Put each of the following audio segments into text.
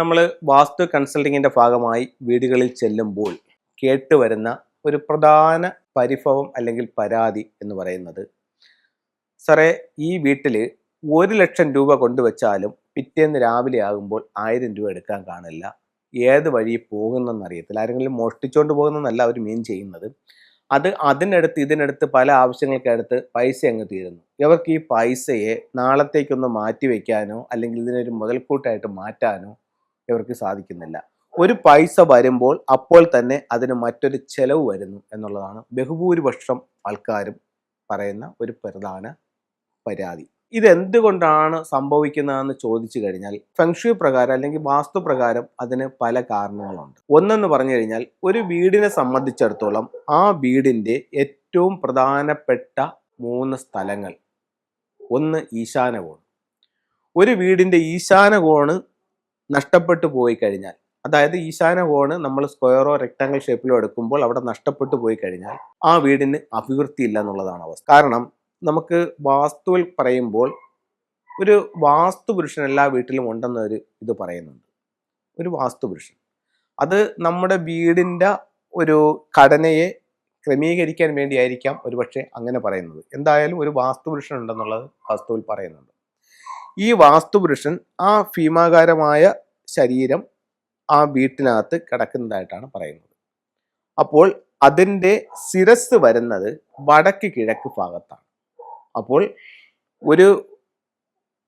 നമ്മൾ വാസ്തു കൺസൾട്ടിങ്ങിന്റെ ഭാഗമായി വീടുകളിൽ ചെല്ലുമ്പോൾ കേട്ടുവരുന്ന ഒരു പ്രധാന പരിഭവം അല്ലെങ്കിൽ പരാതി എന്ന് പറയുന്നത് സാറേ ഈ വീട്ടിൽ ഒരു ലക്ഷം രൂപ കൊണ്ടുവച്ചാലും പിറ്റേന്ന് രാവിലെ ആകുമ്പോൾ ആയിരം രൂപ എടുക്കാൻ കാണില്ല. ഏത് വഴി പോകുന്നെന്ന് അറിയത്തില്ല. ആരെങ്കിലും മോഷ്ടിച്ചുകൊണ്ട് പോകുന്നതല്ല അവർ മീൻ ചെയ്യുന്നത്. അത് അതിനടുത്ത് ഇതിനടുത്ത് പല ആവശ്യങ്ങൾക്കടുത്ത് പൈസ അങ്ങ് തീരുന്നു. ഇവർക്ക് ഈ പൈസയെ നാളത്തേക്കൊന്ന് മാറ്റി വയ്ക്കാനോ അല്ലെങ്കിൽ ഇതിനൊരു മുതൽക്കൂട്ടായിട്ട് മാറ്റാനോ ഇവർക്ക് സാധിക്കുന്നില്ല. ഒരു പൈസ വരുമ്പോൾ അപ്പോൾ തന്നെ അതിന് മറ്റൊരു ചെലവ് വരുന്നു എന്നുള്ളതാണ് ബഹുഭൂരിപക്ഷം ആൾക്കാരും പറയുന്ന ഒരു പ്രധാന പരാതി. ഇതെന്തുകൊണ്ടാണ് സംഭവിക്കുന്നതെന്ന് ചോദിച്ചു കഴിഞ്ഞാൽ ഫെങ്ഷു പ്രകാരം അല്ലെങ്കിൽ വാസ്തു പ്രകാരം അതിന് പല കാരണങ്ങളുണ്ട്. ഒന്നെന്ന് പറഞ്ഞു കഴിഞ്ഞാൽ ഒരു വീടിനെ സംബന്ധിച്ചിടത്തോളം ആ വീടിന്റെ ഏറ്റവും പ്രധാനപ്പെട്ട മൂന്ന് സ്ഥലങ്ങൾ. ഒന്ന് ഈശാനകോൺ ഒരു വീടിന്റെ ഈശാനകോണ് നഷ്ടപ്പെട്ടു പോയി കഴിഞ്ഞാൽ അതായത് ഈശാന കോണ് നമ്മൾ സ്ക്വയറോ റെക്ടാങ്കിൾ ഷേപ്പിലോ എടുക്കുമ്പോൾ അവിടെ നഷ്ടപ്പെട്ടു പോയി കഴിഞ്ഞാൽ ആ വീടിന് അഭിവൃദ്ധി ഇല്ല എന്നുള്ളതാണ് അവസ്ഥ. കാരണം നമുക്ക് വാസ്തുവിൽ പറയുമ്പോൾ ഒരു വാസ്തു പുരുഷൻ എല്ലാ വീട്ടിലും ഉണ്ടെന്നൊരു ഇത് പറയുന്നുണ്ട്. ഒരു വാസ്തു പുരുഷൻ. അത് നമ്മുടെ വീടിന്റെ ഒരു ഘടനയെ ക്രമീകരിക്കാൻ വേണ്ടിയായിരിക്കാം ഒരുപക്ഷെ അങ്ങനെ പറയുന്നത്. എന്തായാലും ഒരു വാസ്തു പുരുഷൻ ഉണ്ടെന്നുള്ളത് വാസ്തുവിൽ പറയുന്നുണ്ട്. ഈ വാസ്തുപുരുഷൻ ആ ഭീമാകാരമായ ശരീരം ആ വീട്ടിനകത്ത് കിടക്കുന്നതായിട്ടാണ് പറയുന്നത്. അപ്പോൾ അതിന്റെ ശിരസ് വരുന്നത് വടക്ക് കിഴക്ക് ഭാഗത്താണ്. അപ്പോൾ ഒരു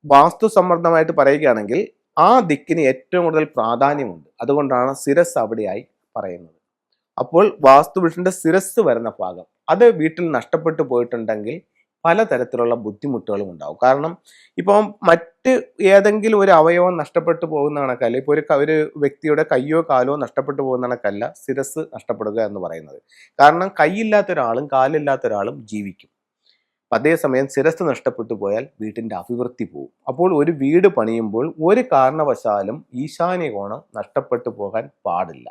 വാസ്തു സമ്മർദ്ദമായിട്ട് പറയുകയാണെങ്കിൽ ആ ദിക്കിന് ഏറ്റവും കൂടുതൽ പ്രാധാന്യമുണ്ട്. അതുകൊണ്ടാണ് ശിരസ് അവിടെയായി പറയുന്നത്. അപ്പോൾ വാസ്തുപുരുഷന്റെ ശിരസ് വരുന്ന ഭാഗം അത് വീട്ടിൽ നഷ്ടപ്പെട്ടു പോയിട്ടുണ്ടെങ്കിൽ പലതരത്തിലുള്ള ബുദ്ധിമുട്ടുകളും ഉണ്ടാവും. കാരണം ഇപ്പം മറ്റ് ഏതെങ്കിലും ഒരു അവയവം നഷ്ടപ്പെട്ടു പോകുന്ന കണക്കല്ല ഇപ്പോൾ ഒരു ഒരു വ്യക്തിയുടെ കയ്യോ കാലോ നഷ്ടപ്പെട്ടു പോകുന്ന കണക്കല്ല ശിരസ് നഷ്ടപ്പെടുക എന്ന് പറയുന്നത്. കാരണം കൈയില്ലാത്ത ഒരാളും കാലില്ലാത്ത ഒരാളും ജീവിക്കും. അതേസമയം ശിരസ് നഷ്ടപ്പെട്ടു പോയാൽ വീട്ടിന്റെ അഭിവൃദ്ധി പോകും അപ്പോൾ ഒരു വീട് പണിയുമ്പോൾ ഒരു കാരണവശാലും ഈശാന്യ കോണം നഷ്ടപ്പെട്ടു പോകാൻ പാടില്ല.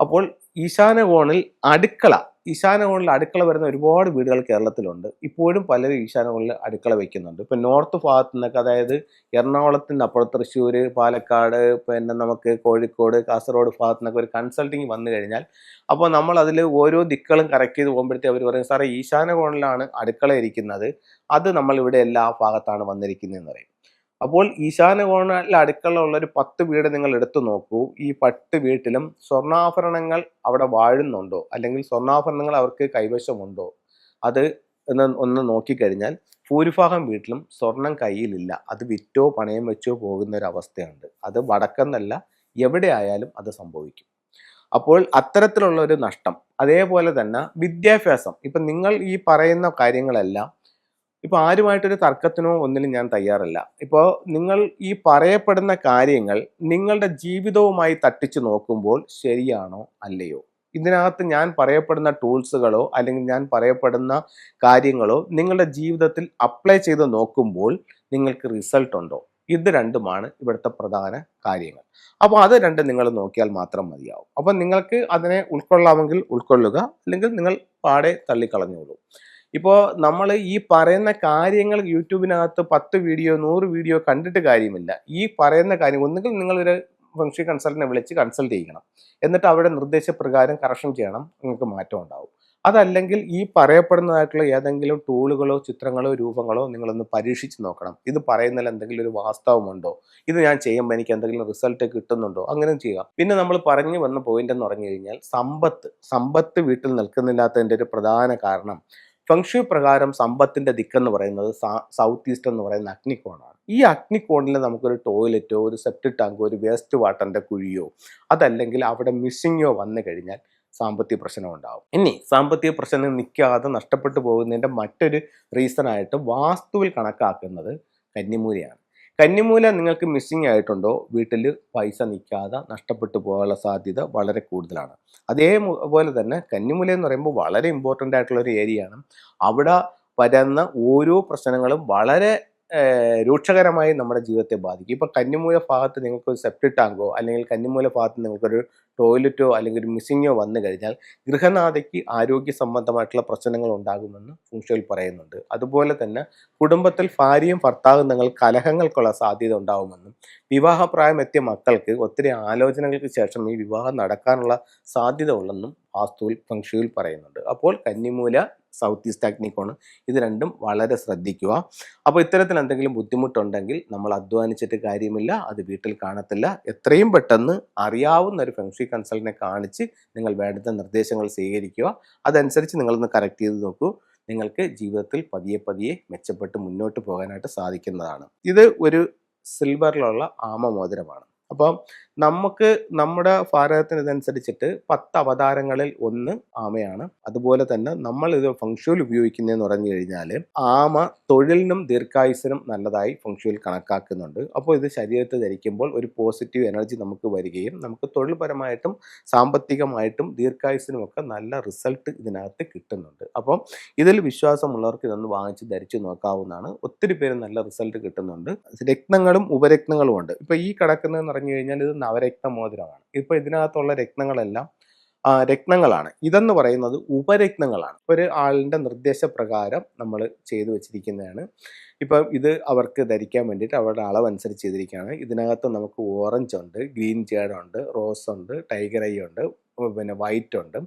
അപ്പോൾ ഈശാന കോണിൽ അടുക്കള ഈശാന കോണിൽ അടുക്കള വരുന്ന ഒരുപാട് വീടുകൾ കേരളത്തിലുണ്ട്. ഇപ്പോഴും പലരും ഈശാന കോണിൽ അടുക്കള വയ്ക്കുന്നുണ്ട് ഇപ്പം നോർത്ത് ഭാഗത്തു നിന്നൊക്കെ അതായത് എറണാകുളത്തിന്റെ അപ്പുറം തൃശ്ശൂർ പാലക്കാട് പിന്നെ നമുക്ക് കോഴിക്കോട് കാസർഗോഡ് ഭാഗത്തു നിന്നൊക്കെ ഒരു കൺസൾട്ടിങ് വന്നു കഴിഞ്ഞാൽ അപ്പോൾ നമ്മൾ അതിൽ ഓരോ ദിക്കളും കറക്റ്റ് ചെയ്ത് പോകുമ്പോഴത്തേ അവർ പറയും സാറേ ഈശാനകോണിലാണ് അടുക്കള ഇരിക്കുന്നത്. അത് നമ്മൾ ഇവിടെ എല്ലാ ഭാഗത്താണ് വന്നിരിക്കുന്നതെന്ന് പറയും. അപ്പോൾ ഈശാന കോണിൽ അടുക്കള ഉള്ള ഒരു പത്ത് വീട് നിങ്ങൾ എടുത്തു നോക്കൂ. ഈ പത്ത് വീട്ടിലും സ്വർണാഭരണങ്ങൾ അവിടെ വാഴുന്നുണ്ടോ? അല്ലെങ്കിൽ സ്വർണാഭരണങ്ങൾ അവർക്ക് കൈവശമുണ്ടോ? അത് എന്ന് ഒന്ന് നോക്കിക്കഴിഞ്ഞാൽ ഭൂരിഭാഗം വീട്ടിലും സ്വർണം കയ്യിലില്ല. അത് വിറ്റോ പണയം വെച്ചോ പോകുന്ന ഒരു അവസ്ഥയുണ്ട് അത് വടക്കെന്നല്ല എവിടെ ആയാലും അത് സംഭവിക്കും. അപ്പോൾ അത്തരത്തിലുള്ള ഒരു നഷ്ടം. അതേപോലെ തന്നെ വിദ്യാഭ്യാസം. ഇപ്പം നിങ്ങൾ ഈ പറയുന്ന കാര്യങ്ങളെല്ലാം ഇപ്പൊ ആരുമായിട്ടൊരു തർക്കത്തിനോ ഒന്നിനും ഞാൻ തയ്യാറല്ല. ഇപ്പോൾ നിങ്ങൾ ഈ പറയപ്പെടുന്ന കാര്യങ്ങൾ നിങ്ങളുടെ ജീവിതവുമായി തട്ടിച്ചു നോക്കുമ്പോൾ ശരിയാണോ അല്ലയോ? ഇതിനകത്ത് ഞാൻ പറയപ്പെടുന്ന ടൂൾസുകളോ അല്ലെങ്കിൽ ഞാൻ പറയപ്പെടുന്ന കാര്യങ്ങളോ നിങ്ങളുടെ ജീവിതത്തിൽ അപ്ലൈ ചെയ്ത് നോക്കുമ്പോൾ നിങ്ങൾക്ക് റിസൾട്ട് ഉണ്ടോ? ഇത് രണ്ടുമാണ് ഇവിടുത്തെ പ്രധാന കാര്യങ്ങൾ. അപ്പോൾ അത് രണ്ട് നിങ്ങൾ നോക്കിയാൽ മാത്രം മതിയാവും. അപ്പം നിങ്ങൾക്ക് അതിനെ ഉൾക്കൊള്ളാമെങ്കിൽ ഉൾക്കൊള്ളുക അല്ലെങ്കിൽ നിങ്ങൾ പാടെ തള്ളിക്കളഞ്ഞോളൂ. ഇപ്പോൾ നമ്മൾ ഈ പറയുന്ന കാര്യങ്ങൾ യൂട്യൂബിനകത്ത് പത്ത് വീഡിയോ നൂറ് വീഡിയോ കണ്ടിട്ട് കാര്യമില്ല. ഈ പറയുന്ന കാര്യം ഒന്നുകിൽ നിങ്ങളൊരു ഫംഗ്ഷൻ കൺസൾട്ടിനെ വിളിച്ച് കൺസൾട്ട് ചെയ്യണം എന്നിട്ട് അവരുടെ നിർദ്ദേശപ്രകാരം കറക്ഷൻ ചെയ്യണം നിങ്ങൾക്ക് മാറ്റം ഉണ്ടാവും. അതല്ലെങ്കിൽ ഈ പറയപ്പെടുന്നതായിട്ടുള്ള ഏതെങ്കിലും ടൂളുകളോ ചിത്രങ്ങളോ രൂപങ്ങളോ നിങ്ങളൊന്ന് പരീക്ഷിച്ച് നോക്കണം. ഇത് പറയുന്നതിൽ എന്തെങ്കിലും ഒരു വാസ്തവമുണ്ടോ? ഇത് ഞാൻ ചെയ്യുമ്പോൾ എനിക്ക് എന്തെങ്കിലും റിസൾട്ട് കിട്ടുന്നുണ്ടോ? അങ്ങനെ ചെയ്യുക. പിന്നെ നമ്മൾ പറഞ്ഞു വന്ന പോയിന്റ് എന്ന് പറഞ്ഞു കഴിഞ്ഞാൽ സമ്പത്ത്. സമ്പത്ത് വീട്ടിൽ നിൽക്കുന്നില്ലാത്തതിന്റെ ഒരു പ്രധാന കാരണം ഫംഗ്ഷു പ്രകാരം സമ്പത്തിന്റെ ദിക്കെന്ന് പറയുന്നത് സൗത്ത് ഈസ്റ്റ് എന്ന് പറയുന്ന അഗ്നിക്കോണാണ് ഈ അഗ്നിക്കോണിൽ നമുക്കൊരു ടോയ്ലറ്റോ ഒരു സെപ്റ്റിക് ടാങ്കോ ഒരു വേസ്റ്റ് വാട്ടറിന്റെ കുഴിയോ അതല്ലെങ്കിൽ അവിടെ മിസ്സിങ്ങോ വന്നു കഴിഞ്ഞാൽ സാമ്പത്തിക പ്രശ്നം ഉണ്ടാവും. ഇനി സാമ്പത്തിക പ്രശ്നം നിൽക്കാതെ നഷ്ടപ്പെട്ടു പോകുന്നതിന്റെ മറ്റൊരു റീസൺ ആയിട്ട് വാസ്തുവിൽ കണക്കാക്കുന്നത് കന്നിമൂലയാണ്. കന്നിമൂല നിങ്ങൾക്ക് മിസ്സിംഗ് ആയിട്ടുണ്ടോ? വീട്ടിൽ പൈസ നിൽക്കാതെ നഷ്ടപ്പെട്ടു പോകാനുള്ള സാധ്യത വളരെ കൂടുതലാണ്. അതേപോലെ തന്നെ കന്നിമൂല എന്ന് പറയുമ്പോൾ വളരെ ഇമ്പോർട്ടന്റ് ആയിട്ടുള്ള ഒരു ഏരിയയാണ് അവിടെ വരുന്ന ഓരോ പ്രശ്നങ്ങളും വളരെ രൂക്ഷകരമായി നമ്മുടെ ജീവിതത്തെ ബാധിക്കും. ഇപ്പൊ കന്നിമൂല ഭാഗത്ത് നിങ്ങൾക്ക് ഒരു സെപ്റ്റിക് ടാങ്കോ അല്ലെങ്കിൽ കന്നിമൂല ഭാഗത്ത് നിങ്ങൾക്കൊരു ടോയ്ലറ്റോ അല്ലെങ്കിൽ ഒരു മിസ്സിങ്ങോ വന്നു കഴിഞ്ഞാൽ ഗൃഹനാഥയ്ക്ക് ആരോഗ്യ സംബന്ധമായിട്ടുള്ള പ്രശ്നങ്ങൾ ഉണ്ടാകുമെന്ന് ഫുങ്ഷയിൽ പറയുന്നുണ്ട്. അതുപോലെ തന്നെ കുടുംബത്തിൽ ഭാര്യയും ഭർത്താവും നിങ്ങൾ കലഹങ്ങൾക്കുള്ള സാധ്യത ഉണ്ടാകുമെന്നും വിവാഹപ്രായം എത്തിയ മക്കൾക്ക് ഒത്തിരി ആലോചനകൾക്ക് ശേഷം ഈ വിവാഹം നടക്കാനുള്ള സാധ്യത ഉള്ളെന്നും വാസ്തുവിൽ ഫംഗ്ഷയിൽ പറയുന്നുണ്ട്. അപ്പോൾ കന്നിമൂല സൗത്ത് ഈസ്റ്റ് അഗ്നിക്കോണ് ഇത് രണ്ടും വളരെ ശ്രദ്ധിക്കുക. അപ്പോൾ ഇത്തരത്തിൽ എന്തെങ്കിലും ബുദ്ധിമുട്ടുണ്ടെങ്കിൽ നമ്മൾ അധ്വാനിച്ചിട്ട് കാര്യമില്ല അത് വീട്ടിൽ കാണത്തില്ല. എത്രയും പെട്ടെന്ന് അറിയാവുന്ന ഒരു ഫെങ്ഷി കൺസൾട്ടിനെ കാണിച്ച് നിങ്ങൾ വേണ്ടുന്ന നിർദ്ദേശങ്ങൾ സ്വീകരിക്കുക. അതനുസരിച്ച് നിങ്ങളൊന്ന് കറക്റ്റ് ചെയ്ത് നോക്കൂ. നിങ്ങൾക്ക് ജീവിതത്തിൽ പതിയെ പതിയെ മെച്ചപ്പെട്ട് മുന്നോട്ട് പോകാനായിട്ട് സാധിക്കുന്നതാണ്. ഇത് ഒരു സിൽവറിലുള്ള ആമമോതിരമാണ്. അപ്പം നമുക്ക് നമ്മുടെ ഭാരതത്തിനനുസരിച്ചിട്ട് പത്ത് അവതാരങ്ങളിൽ ഒന്ന് ആമയാണ്. അതുപോലെ തന്നെ നമ്മൾ ഇത് ഫംഗ്ഷുവൽ ഉപയോഗിക്കുന്നതെന്ന് പറഞ്ഞു കഴിഞ്ഞാൽ ആമ തൊഴിലിനും ദീർഘായുസിനും നല്ലതായി ഫംഗ്ഷുവൽ കണക്കാക്കുന്നുണ്ട്. അപ്പോൾ ഇത് ശരീരത്തിൽ ധരിക്കുമ്പോൾ ഒരു പോസിറ്റീവ് എനർജി നമുക്ക് വരികയും നമുക്ക് തൊഴിൽപരമായിട്ടും സാമ്പത്തികമായിട്ടും ദീർഘായുസിനും ഒക്കെ നല്ല റിസൾട്ട് ഇതിനകത്ത് കിട്ടുന്നുണ്ട്. അപ്പം ഇതിൽ വിശ്വാസമുള്ളവർക്ക് ഇതൊന്ന് വാങ്ങിച്ച് ധരിച്ചു നോക്കാവുന്നതാണ്. ഒത്തിരി പേര് നല്ല റിസൾട്ട് കിട്ടുന്നുണ്ട്. രത്നങ്ങളും ഉപരത്നങ്ങളും ഉണ്ട് ഇപ്പോൾ ഈ കിടക്കുന്നതെന്ന് പറഞ്ഞു കഴിഞ്ഞാൽ ഇത് നവരത്ന മോതിരമാണ് ഇപ്പൊ ഇതിനകത്തുള്ള രത്നങ്ങളെല്ലാം രത്നങ്ങളാണ്. ഇതെന്ന് പറയുന്നത് ഉപരത്നങ്ങളാണ്. ഒരു ആളിന്റെ നിർദ്ദേശപ്രകാരം നമ്മൾ ചെയ്തു വെച്ചിരിക്കുന്നതാണ്. ഇപ്പം ഇത് അവർക്ക് ധരിക്കാൻ വേണ്ടിയിട്ട് അവരുടെ അളവനുസരിച്ച് ചെയ്തിരിക്കുകയാണ്. ഇതിനകത്ത് നമുക്ക് ഓറഞ്ച് ഉണ്ട് ഗ്രീൻ ഉണ്ട് റോസ് ഉണ്ട് ടൈഗർ ഐ ഉണ്ട് പിന്നെ വൈറ്റ് ഉണ്ട്.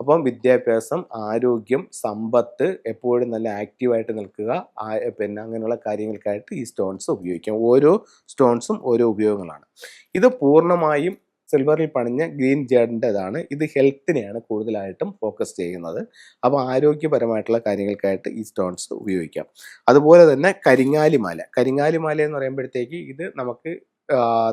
അപ്പം വിദ്യാഭ്യാസം ആരോഗ്യം സമ്പത്ത് എപ്പോഴും നല്ല ആക്റ്റീവായിട്ട് നിൽക്കുക പിന്നെ അങ്ങനെയുള്ള കാര്യങ്ങൾക്കായിട്ട് ഈ സ്റ്റോൺസ് ഉപയോഗിക്കാം. ഓരോ സ്റ്റോൺസും ഓരോ ഉപയോഗങ്ങളാണ്. ഇത് പൂർണമായും സിൽവറിൽ പണിഞ്ഞ ഗ്രീൻ ജേഡിന്റെതാണ് ഇത് ഹെൽത്തിനെയാണ് കൂടുതലായിട്ടും ഫോക്കസ് ചെയ്യുന്നത്. അപ്പോൾ ആരോഗ്യപരമായിട്ടുള്ള കാര്യങ്ങൾക്കായിട്ട് ഈ സ്റ്റോൺസ് ഉപയോഗിക്കാം. അതുപോലെ തന്നെ കരിങ്ങാലിമാല. കരിങ്ങാലിമാല എന്ന് പറയുമ്പോഴത്തേക്ക് ഇത് നമുക്ക്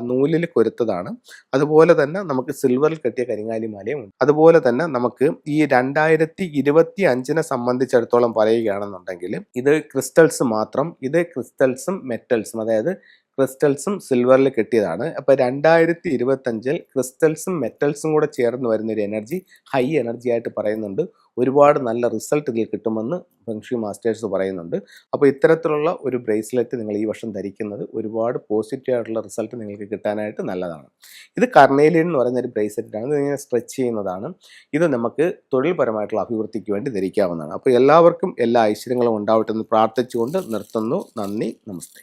നൂലിൽ കൊരുത്തതാണ്. അതുപോലെ തന്നെ നമുക്ക് സിൽവറിൽ കെട്ടിയ കരിങ്ങാലിമാലയും ഉണ്ട്. അതുപോലെ തന്നെ നമുക്ക് ഈ രണ്ടായിരത്തി ഇരുപത്തി അഞ്ചിനെ സംബന്ധിച്ചിടത്തോളം പറയുകയാണെന്നുണ്ടെങ്കിൽ ഇത് ക്രിസ്റ്റൽസ് മാത്രം ഇത് ക്രിസ്റ്റൽസും മെറ്റൽസും അതായത് ക്രിസ്റ്റൽസും സിൽവറിൽ കിട്ടിയതാണ്. അപ്പോൾ രണ്ടായിരത്തി ഇരുപത്തഞ്ചിൽ ക്രിസ്റ്റൽസും മെറ്റൽസും കൂടെ ചേർന്ന് വരുന്ന ഒരു എനർജി ഹൈ എനർജി ആയിട്ട് പറയുന്നുണ്ട്. ഒരുപാട് നല്ല റിസൾട്ട് ഇതിൽ കിട്ടുമെന്ന് ഫെങ്ഷി മാസ്റ്റേഴ്സ് പറയുന്നുണ്ട്. അപ്പോൾ ഇത്തരത്തിലുള്ള ഒരു ബ്രേസ്ലെറ്റ് നിങ്ങൾ ഈ വർഷം ധരിക്കുന്നത് ഒരുപാട് പോസിറ്റീവ് ആയിട്ടുള്ള റിസൾട്ട് നിങ്ങൾക്ക് കിട്ടാനായിട്ട് നല്ലതാണ്. ഇത് കർണേലിയൻ എന്ന് പറയുന്ന ഒരു ബ്രേസ്ലെറ്റാണ് ഇത് ഇങ്ങനെ സ്ട്രെച്ച് ചെയ്യുന്നതാണ്. ഇത് നമുക്ക് തൊഴിൽപരമായിട്ടുള്ള അഭിവൃദ്ധിക്ക് വേണ്ടി ധരിക്കാവുന്നതാണ്. അപ്പോൾ എല്ലാവർക്കും എല്ലാ ഐശ്വര്യങ്ങളും ഉണ്ടാവട്ടെ എന്ന് പ്രാർത്ഥിച്ചുകൊണ്ട് നിർത്തുന്നു. നന്ദി നമസ്തേ.